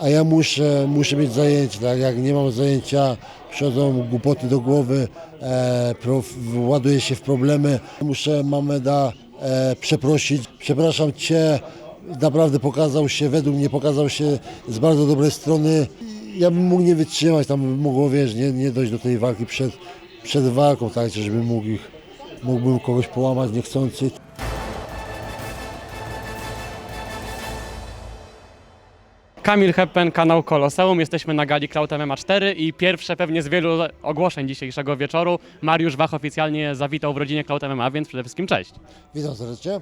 a ja muszę, muszę mieć zajęcie, tak? Jak nie mam zajęcia, przychodzą głupoty do głowy, e, prof, ładuję się w problemy. Muszę mamę da e, przeprosić. Przepraszam Cię, naprawdę pokazał się, według mnie pokazał się z bardzo dobrej strony. Ja bym mógł nie wytrzymać, tam mogło, wiesz, nie, nie dojść do tej walki przed, przed walką, tak? Żebym mógł ich, mógłbym kogoś połamać niechcący. Kamil Heppen, kanał Koloseum. Jesteśmy na gali Cloud MMA 4 i pierwsze pewnie z wielu ogłoszeń dzisiejszego wieczoru. Mariusz Wach oficjalnie zawitał w rodzinie Cloud MMA, więc przede wszystkim cześć. Witam serdecznie.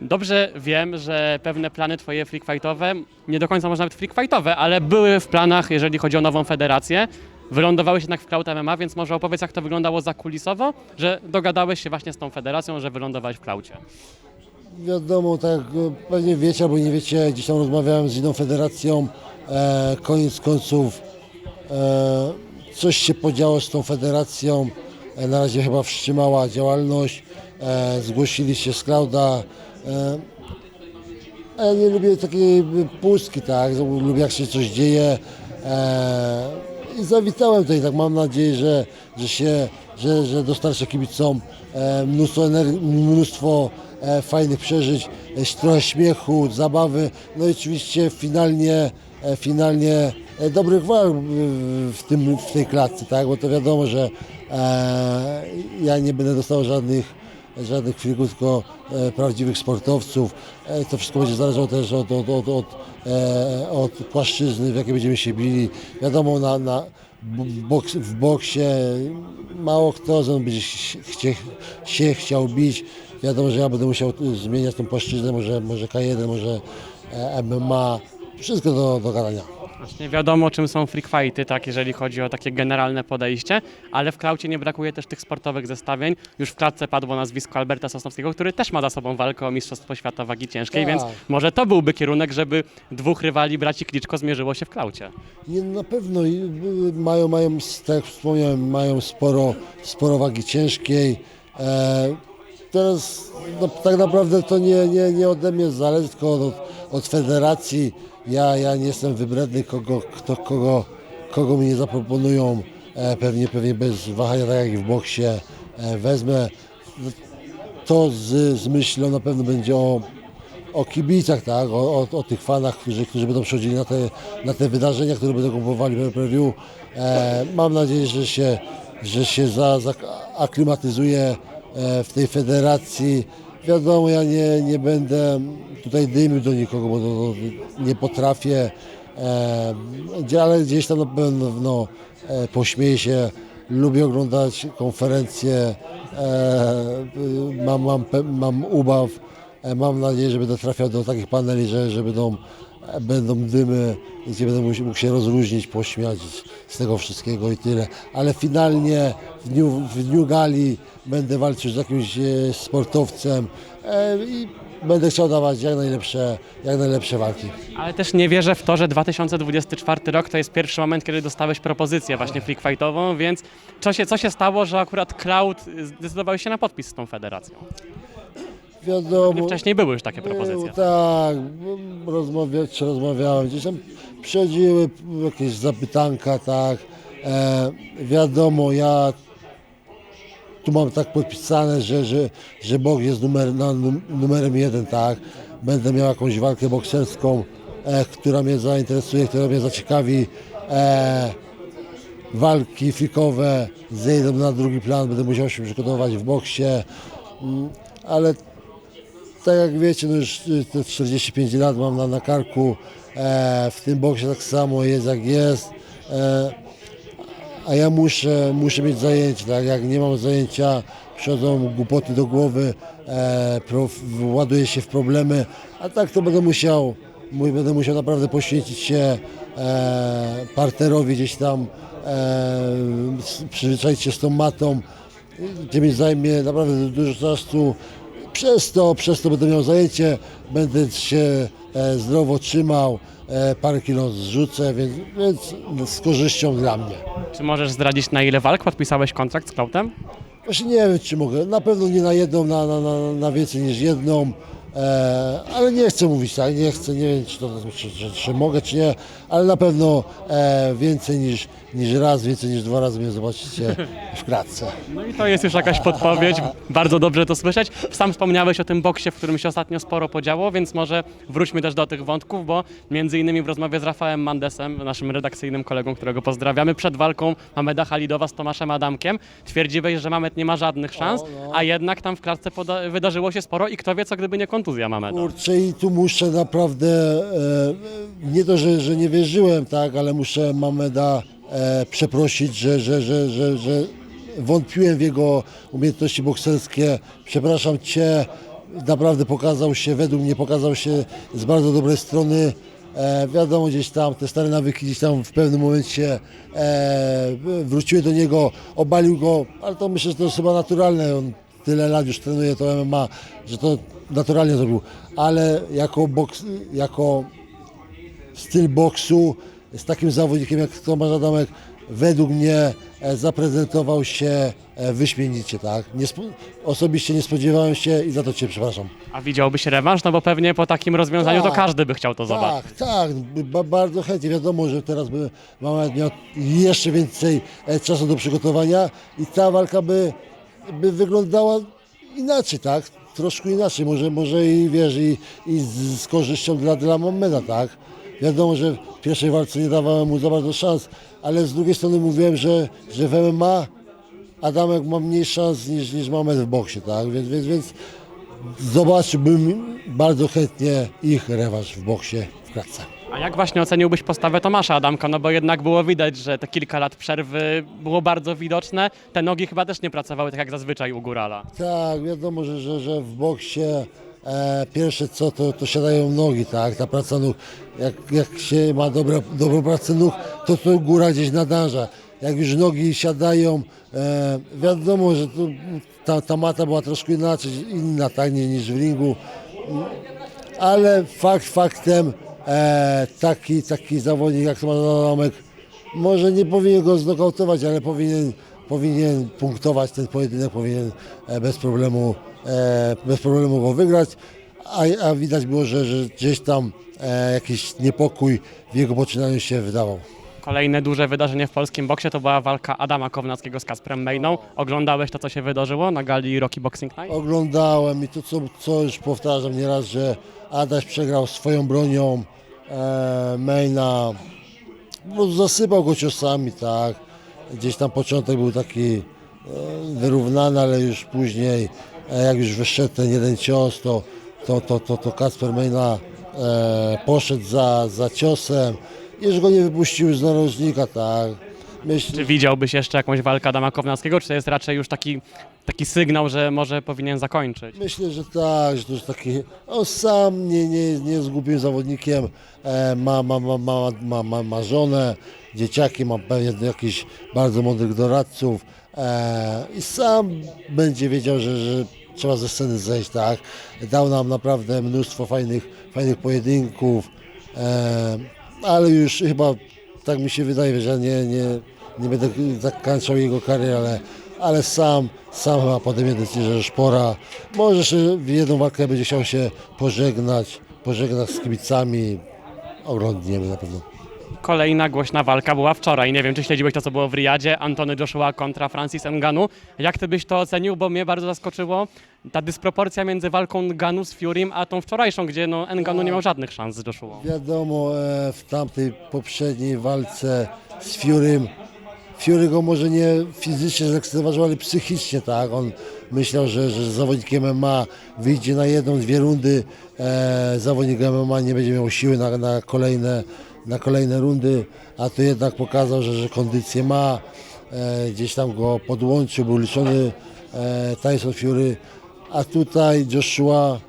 Dobrze wiem, że pewne plany twoje freakfightowe, nie do końca może nawet freakfightowe, ale były w planach, jeżeli chodzi o nową federację. Wylądowałeś jednak w Cloud MMA, więc może opowiedz, jak to wyglądało zakulisowo, że dogadałeś się właśnie z tą federacją, że wylądowałeś w Klaucie. Wiadomo, tak jak pewnie wiecie albo nie wiecie, gdzieś tam rozmawiałem z inną federacją, e, koniec końców e, coś się podziało z tą federacją, e, na razie chyba wstrzymała działalność, e, zgłosili się z Klauda. E, a ja nie lubię takiej pustki, tak, lubię jak się coś dzieje. E, I zawitałem tutaj, tak mam nadzieję, że, że się, że, że dostarczę kibicom e, mnóstwo, ener- mnóstwo e, fajnych przeżyć, e, trochę śmiechu, zabawy, no i oczywiście finalnie, e, finalnie e, dobrych walk e, w, tym, w tej klatce, tak, bo to wiadomo, że e, ja nie będę dostał żadnych żadnych frików, tylko e, prawdziwych sportowców. E, to wszystko będzie zależało też od, od, od, od, e, od płaszczyzny, w jakiej będziemy się bili. Wiadomo, na, na boks, w boksie mało kto ze mną będzie chcie, się chciał bić. Wiadomo, że ja będę musiał zmieniać tą płaszczyznę, może, może K1, może e, MMA. Wszystko do, do gadania. Właśnie wiadomo, czym są freak fighty, tak, jeżeli chodzi o takie generalne podejście, ale w klaucie nie brakuje też tych sportowych zestawień. Już w klatce padło nazwisko Alberta Sosnowskiego, który też ma za sobą walkę o Mistrzostwo Świata Wagi Ciężkiej, Tak. więc może to byłby kierunek, żeby dwóch rywali braci Kliczko zmierzyło się w klaucie. Nie, na pewno i, y, mają, mają, tak jak wspomniałem, mają sporo, sporo wagi ciężkiej. E, teraz no, tak naprawdę to nie, nie, nie ode mnie zależy, tylko od, od federacji. Ja, ja nie jestem wybredny, kogo, kto, kogo, kogo mi nie zaproponują. E, pewnie, pewnie bez wahania, tak jak w boksie, e, wezmę. To z, z myślą na pewno będzie o, o kibicach, tak? o, o, o tych fanach, którzy, którzy będą przychodzili na te, na te wydarzenia, które będą kupowali pay-per-view. E, mam nadzieję, że się, że się za, zaaklimatyzuje e, w tej federacji. Wiadomo, ja nie, nie będę tutaj dymił do nikogo, bo to, to nie potrafię, e, ale gdzieś tam na pewno e, pośmieję się. Lubię oglądać konferencje, e, mam, mam, mam ubaw. E, Mam nadzieję, że będę trafiał do takich paneli, że, że będą, będą dymy, gdzie będę mógł, się rozluźnić, pośmiać z, tego wszystkiego i tyle. Ale finalnie w dniu, w dniu gali będę walczył z jakimś e, sportowcem e, i będę chciał dawać jak najlepsze, jak najlepsze walki. Ale też nie wierzę w to, że 2024 rok to jest pierwszy moment, kiedy dostałeś propozycję właśnie freak fightową, więc co się, co się stało, że akurat Cloud zdecydowałeś się na podpis z tą federacją? Wiadomo, Wcześniej były już takie propozycje. tak, rozmawia, czy rozmawiałem, gdzieś tam przychodziły jakieś zapytanka, tak. E, wiadomo, ja tu mam tak podpisane, że, że, że Bóg jest numer, na, num- numerem jeden, tak. Będę miał jakąś walkę bokserską, e, która mnie zainteresuje, która mnie zaciekawi. E, walki frikowe zejdą na drugi plan, będę musiał się przygotować w boksie, Mm, ale tak jak wiecie, no już y, te 45 lat mam na, na karku, e, w tym boksie tak samo jest jak jest, e, a ja muszę, muszę mieć zajęcie, tak jak nie mam zajęcia, przychodzą głupoty do głowy, e, prof, ładuję się w problemy, a tak to będę musiał, będę musiał naprawdę poświęcić się e, parterowi gdzieś tam, e, przyzwyczaić się z tą matą, gdzie mi zajmie naprawdę dużo czasu. Przez to, przez to będę miał zajęcie, będę się e, zdrowo trzymał, e, parę kilo zrzucę, więc, więc z korzyścią dla mnie. Czy możesz zdradzić, na ile walk podpisałeś kontrakt z Cloudem? Właśnie nie wiem, czy mogę. Na pewno nie na jedną, na, na, na, na więcej niż jedną. E, ale nie chcę mówić tak, nie chcę, nie wiem czy, to, czy, czy, czy mogę, czy nie, ale na pewno e, więcej niż, niż raz, więcej niż dwa razy mnie zobaczycie w klatce. No i to jest już jakaś podpowiedź, bardzo dobrze to słyszeć. Sam wspomniałeś o tym boksie, w którym się ostatnio sporo podziało, więc może wróćmy też do tych wątków, bo między innymi w rozmowie z Rafałem Mandesem, naszym redakcyjnym kolegą, którego pozdrawiamy, przed walką Mameda Halidowa z Tomaszem Adamkiem, twierdziłeś, że Mamed nie ma żadnych szans, no. a jednak tam w klatce wydarzyło się sporo i kto wie, co gdyby nie kontuzja Mameda. Kurczę i tu muszę naprawdę, e, nie to, że, że nie wierzyłem, tak, ale muszę Mameda e, przeprosić, że, że, że, że, że wątpiłem w jego umiejętności bokserskie. Przepraszam Cię, naprawdę pokazał się, według mnie pokazał się z bardzo dobrej strony. E, wiadomo, gdzieś tam te stare nawyki gdzieś tam w pewnym momencie e, wróciły do niego, obalił go, ale to myślę, że to jest chyba naturalne. On tyle lat już trenuje to MMA, że to naturalnie zrobił. Ale jako, boks, jako styl boksu z takim zawodnikiem jak Tomasz Adamek według mnie e, zaprezentował się e, wyśmienicie, tak? Nie, osobiście nie spodziewałem się i za to Cię przepraszam. A widziałbyś rewanż? No bo pewnie po takim rozwiązaniu to Tak. każdy by chciał to zobaczyć. Tak, tak, ba, bardzo chętnie. Wiadomo, że teraz by mama miał jeszcze więcej e, czasu do przygotowania i ta walka by, by wyglądała inaczej, tak? Troszkę inaczej, może, może i wiesz, i, i z, z korzyścią dla, dla Mameda, tak? Wiadomo, że w pierwszej walce nie dawałem mu za bardzo szans, ale z drugiej strony mówiłem, że, że w MMA Adamek ma mniej szans niż, niż Mamed w boksie, tak? Więc, więc, więc zobaczyłbym bardzo chętnie ich rewanż w boksie w klatce. A jak właśnie oceniłbyś postawę Tomasza Adamka? No bo jednak było widać, że te kilka lat przerwy było bardzo widoczne. Te nogi chyba też nie pracowały tak jak zazwyczaj u Górala. Tak, wiadomo, że, że, że w boksie e, pierwsze co to, to siadają nogi, tak? Ta praca nóg, jak, jak się ma dobra, dobrą pracę nóg, to to góra gdzieś nadąża. Jak już nogi siadają, e, wiadomo, że tu, ta, ta mata była troszkę inaczej, inna tak, nie, niż w ringu. ale fakt faktem e, taki, taki zawodnik jak Adamek może nie powinien go znokautować, ale powinien, powinien punktować ten pojedynek, powinien e, bez problemu, e, bez problemu go wygrać, a, a widać było, że, że gdzieś tam e, jakiś niepokój w jego poczynaniu się wydawał. Kolejne duże wydarzenie w polskim boksie to była walka Adama Kownackiego z Kasprem Mejną. Oglądałeś to, co się wydarzyło na gali Rocky Boxing Night? Oglądałem i to, co, co już powtarzam nieraz, że Adaś przegrał swoją bronią, e, Maina po zasypał go ciosami, tak. Gdzieś tam początek był taki e, wyrównany, ale już później, e, jak już wyszedł ten jeden cios, to, to, to, to, to Kacper Mejna e, poszedł za, za ciosem już go nie wypuścił z narożnika, tak. Myślę, Czy widziałbyś jeszcze jakąś walkę Adama Kownackiego, czy to jest raczej już taki, taki sygnał, że może powinien zakończyć? Myślę, że tak, że to jest taki. On sam nie, nie, nie jest głupim zawodnikiem. E, ma, ma, ma, ma, ma, ma, ma żonę, dzieciaki, ma pewnie jakichś bardzo mądrych doradców. E, I sam będzie wiedział, że, że trzeba ze sceny zejść, tak. Dał nam naprawdę mnóstwo fajnych, fajnych pojedynków. E, ale już chyba tak mi się wydaje, że nie, nie, nie będę zakończał jego kariery, ale, ale sam, sam chyba podejmie decyzję, że już pora. Może w jedną walkę będzie chciał się pożegnać, pożegnać z kibicami. Oglądniemy na pewno. Kolejna głośna walka była wczoraj. Nie wiem, czy śledziłeś to, co było w Riyadzie. Antony Joshua kontra Francis Ngannou. Jak ty byś to ocenił? Bo mnie bardzo zaskoczyło ta dysproporcja między walką Ngannou z Furym, a tą wczorajszą, gdzie no, Ngannou nie miał żadnych szans z Joshua. Wiadomo, e, w tamtej poprzedniej walce z Furym, Fury go może nie fizycznie zlekceważył, ale psychicznie, tak. On myślał, że, że z zawodnikiem MMA wyjdzie na jedną, dwie rundy, e, zawodnik MMA nie będzie miał siły na, na, kolejne, na kolejne rundy, a to jednak pokazał, że, że kondycję ma. E, gdzieś tam go podłączył, był liczony e, Tyson Fury, a tutaj Joshua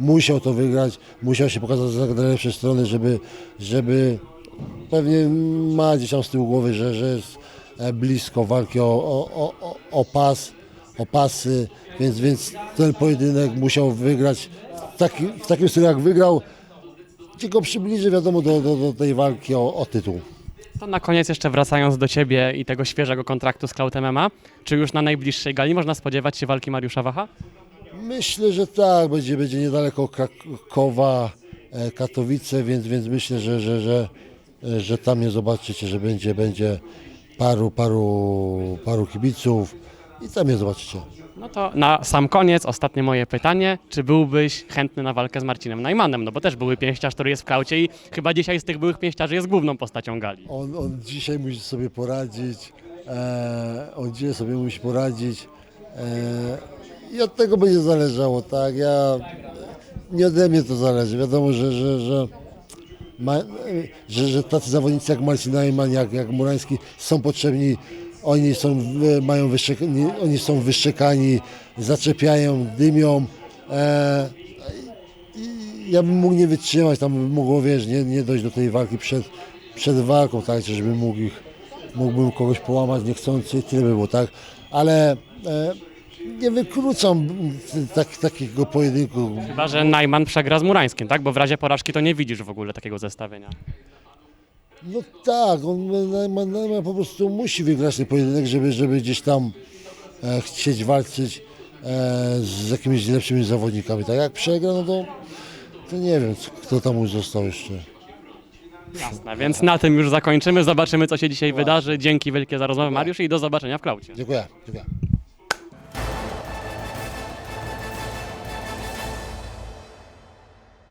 musiał to wygrać, musiał się pokazać z najlepszej strony, żeby, żeby pewnie ma gdzieś tam z tyłu głowy, że, że jest e, blisko walki o, o, o- o pas, o pasy, więc, więc ten pojedynek musiał wygrać w, taki, w takim stylu jak wygrał, go przybliży wiadomo do, do, do tej walki o, o tytuł. To na koniec jeszcze wracając do ciebie i tego świeżego kontraktu z Cloud MMA, czy już na najbliższej gali można spodziewać się walki Mariusza Wacha? Myślę, że tak, będzie, będzie niedaleko Krakowa, e, Katowice, więc, więc myślę, że, że, że, e, że tam mnie zobaczycie, że będzie, będzie paru, paru, paru kibiców i tam mnie zobaczycie. No to na sam koniec ostatnie moje pytanie. Czy byłbyś chętny na walkę z Marcinem Najmanem? No bo też były pięściarz, który jest w klaucie i chyba dzisiaj z tych byłych pięściarzy jest główną postacią gali. On, on dzisiaj musi sobie poradzić, e, on dzisiaj sobie musi poradzić e, i od tego będzie zależało, tak, ja, nie ode mnie to zależy, wiadomo, że, że, że, ma, e, że, że tacy zawodnicy jak Marcin Najman, jak, jak Murański są potrzebni, oni są, e, mają wyszczekani, oni są wyszczekani, zaczepiają, dymią, e, ja bym mógł nie wytrzymać, tam mogło, wiesz, nie, nie dojść do tej walki przed, przed walką, tak, żeby mógł ich, mógłbym kogoś połamać niechcący tyle by było, tak, ale e, nie wykluczam tak, takiego pojedynku. Chyba, że Najman przegra z Murańskim, tak? Bo w razie porażki to nie widzisz w ogóle takiego zestawienia. No tak, on po prostu musi wygrać ten pojedynek, żeby, żeby gdzieś tam e, chcieć walczyć e, z jakimiś lepszymi zawodnikami, tak, jak przegra, no to, to nie wiem, kto tam już został jeszcze. Jasne, więc na tym już zakończymy. Zobaczymy, co się dzisiaj wydarzy. Dzięki wielkie za rozmowę, Mariusz, i do zobaczenia w klaucie. Dziękuję, dziękuję.